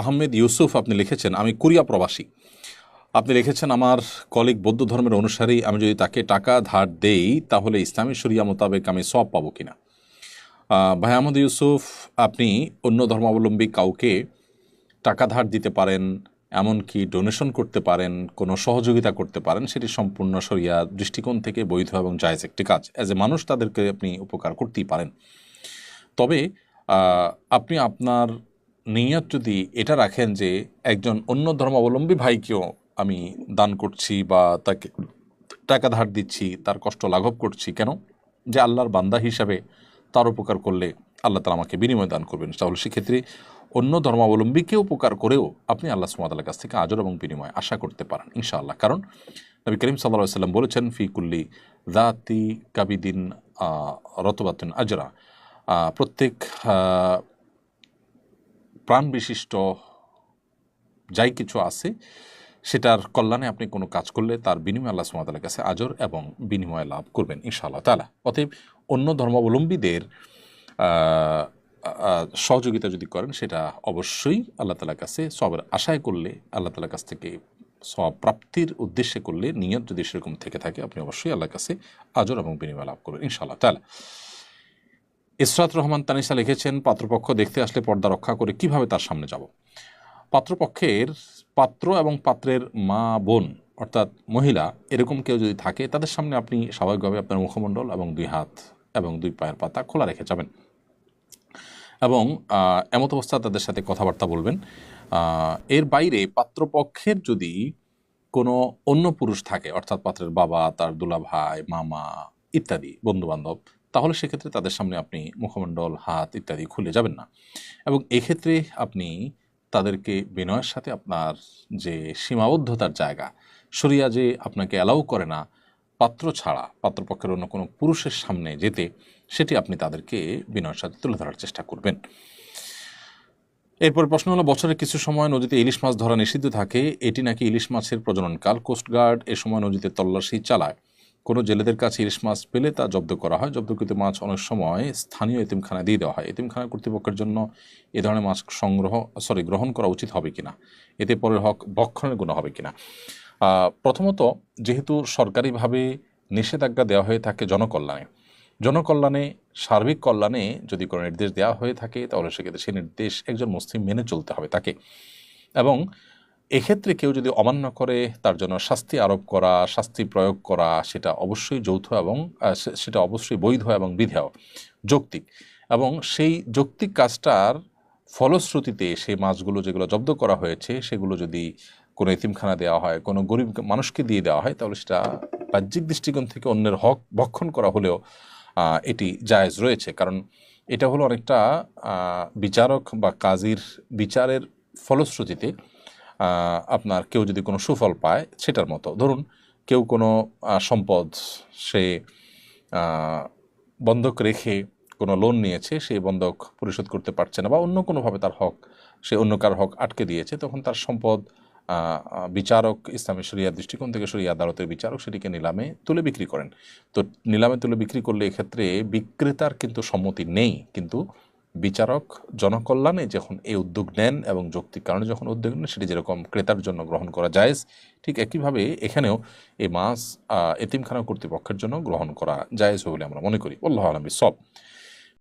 আহমেদ ইউসুফ আপনি লিখেছেন, আমি কোরিয়া প্রবাসী। আপনি লিখেছেন, আমার কলিগ বৌদ্ধ ধর্মের অনুসারী, আমি যদি তাকে টাকা, ধার দেই, তাহলে ইসলামী শরিয়া মোতাবেক আমি সব পাবো কিনা? ভাই আহমদ ইউসুফ, আপনি অন্য ধর্মাবলম্বী কাউকে টাকা, ধার দিতে পারেন, এমনকি ডোনেশন করতে পারেন, কোনো সহযোগিতা করতে পারেন, সেটি সম্পূর্ণ শরিয়া দৃষ্টিকোণ থেকে বৈধ এবং জায়েজ একটি কাজ। অ্যাজ এ মানুষ, তাদেরকে আপনি উপকার করতেই পারেন। তবে আপনি আপনার নিয়ত যদি এটা রাখেন যে একজন অন্য ধর্মাবলম্বী ভাইকেও আমি দান করছি বা তাকে টাকা ধার দিচ্ছি, তার কষ্ট লাঘব করছি, কেন? যে আল্লাহর বান্দা হিসাবে তার উপকার করলে আল্লাহ তালা আমাকে বিনিময় দান করবেন। তাহলে সেক্ষেত্রে অন্য ধর্মাবলম্বীকে উপকার করেও আপনি আল্লাহ সুমাতার কাছ থেকে আজর এবং বিনিময় আশা করতে পারেন, ইনশাআল্লাহ। কারণ নবী করিম সাল্লাহ সাল্লাম বলেছেন, ফি কুল্লি দাতি কাবিদিন রতবাতুন আজরা। প্রত্যেক প্রাণ বিশিষ্ট যাই কিছু আছে, সেটার কল্যাণে আপনি কোনো কাজ করলে তার বিনিময় আল্লাহ সুমাতার কাছে আজর এবং বিনিময় লাভ করবেন ইনশাআল্লাহ তালা অতএব অন্য ধর্মাবলম্বীদের সহযোগিতা যদি করেন, সেটা অবশ্যই আল্লাহ তালার কাছে সবের আশায় করলে, আল্লাহ তালার কাছ থেকে সব প্রাপ্তির উদ্দেশ্যে করলে, নিয়ত যদি সেরকম থেকে থাকে, আপনি অবশ্যই আল্লাহর কাছে আজর এবং বিনিময় লাভ করবেন ইনশাআল্লাহ তালা ইসরাত রহমান তানিসা লিখেছেন, পাত্রপক্ষ দেখতে আসলে পর্দা রক্ষা করে কীভাবে তার সামনে যাব? পাত্রপক্ষের পাত্র এবং পাত্রের মা বোন, অর্থাৎ মহিলা, এরকম কেউ যদি থাকে, তাদের সামনে আপনি স্বাভাবিকভাবে আপনার মুখমণ্ডল এবং দুই হাত এবং দুই পায়ের পাতা খোলা রেখে যাবেন। এবং এমত অবস্থা তাদের সাথে কথাবার্তা বলবেন। এর বাইরে পাত্রপক্ষের যদি কোনো অন্য পুরুষ থাকে, অর্থাৎ পাত্রের বাবা, তার দুলা ভাই মামা ইত্যাদি, বন্ধুবান্ধব তাহলে সেক্ষেত্রে তাদের সামনে আপনি মুখমণ্ডল, হাত ইত্যাদি খুলে যাবেন না। এবং এক্ষেত্রে আপনি তাদেরকে বিনয়ের সাথে আপনার যে সীমাবদ্ধতার জায়গা শরিয়া যে আপনাকে অ্যালাউ করে না, পাত্র ছাড়া, পাত্রপক্ষের অন্য কোনো পুরুষের সামনে যেতে, সেটি আপনি তাদেরকে বিনয়ের সাথে তুলে ধরার চেষ্টা করবেন। এরপর প্রশ্ন হলো, বছরের কিছু সময় নদীতে ইলিশ মাছ ধরা নিষিদ্ধ থাকে, এটি নাকি ইলিশ মাছের প্রজননকাল? কোস্টগার্ড এ সময় নদীতে তল্লাশি চালায়। কোনো জেলেদের কাছে ইলিশ মাছ পেলে তা জব্দ করা হয়। জব্দকৃত মাছ অনেক সময় স্থানীয় এতিমখানায় দিয়ে দেওয়া হয়। এতিমখানা কর্তৃপক্ষের জন্য এ ধরনের মাছ সংগ্রহ সরি গ্রহণ করা উচিত হবে কিনা? এতে পরের হক, ভক্ষণের গুণ হবে কিনা? প্রথমত, যেহেতু সরকারিভাবে নিষেধাজ্ঞা দেওয়া হয়ে থাকে জনকল্যাণে। জনকল্যাণে, সার্বিক কল্যাণে যদি কোনো নির্দেশ দেওয়া হয়ে থাকে, তাহলে সেক্ষেত্রে সেই নির্দেশ একজন মুসলিম মেনে চলতে হবে তাকে। এবং এক্ষেত্রে কেউ যদি অমান্য করে, তার জন্য শাস্তি আরোপ করা, শাস্তি প্রয়োগ করা, সেটা অবশ্যই যৌথ এবং সেটা অবশ্যই বৈধ এবং বিধেয়, যৌক্তিক। এবং সেই যৌক্তিক কাজটার ফলশ্রুতিতে সেই মাছগুলো যেগুলো জব্দ করা হয়েছে, সেগুলো যদি কোনো এতিমখানা দেওয়া হয়, কোনো গরিব মানুষকে দিয়ে দেওয়া হয়, তাহলে সেটা বাহ্যিক দৃষ্টিকোণ থেকে অন্যের হক ভক্ষণ করা হলেও এটি জায়েজ রয়েছে। কারণ এটা হলো অনেকটা বিচারক বা কাজীর বিচারের ফলশ্রুতিতে আপনার কেউ যদি কোনো সুফল পায়, সেটার মতো। ধরুন, কেউ কোনো সম্পদ সে বন্ধক রেখে কোনো লোন নিয়েছে সেই বন্ধক পরিশোধ করতে পারছে না বা অন্য কোনোভাবে তার হক, সে অন্য কার হক আটকে দিয়েছে, তখন তার সম্পদ বিচারক, ইসলামী শরিয়া দৃষ্টিকোণ থেকে শরিয়া আদালতের বিচারক সেটিকে নিলামে তুলে বিক্রি করেন। তো নিলামে তুলে বিক্রি করলে এক্ষেত্রে বিক্রেতার কিন্তু সম্মতি নেই, কিন্তু বিচারক জনকল্যাণে যখন এই উদ্যোগ নেন এবং যৌক্তিক কারণে যখন উদ্যোগ নেন, সেটি যেরকম ক্রেতার জন্য গ্রহণ করা যায়, ঠিক একইভাবে এখানেও এই মাছ এতিমখানা কর্তৃপক্ষের জন্য গ্রহণ করা যায় বলে আমরা মনে করি। আল্লাহ আলমী সব।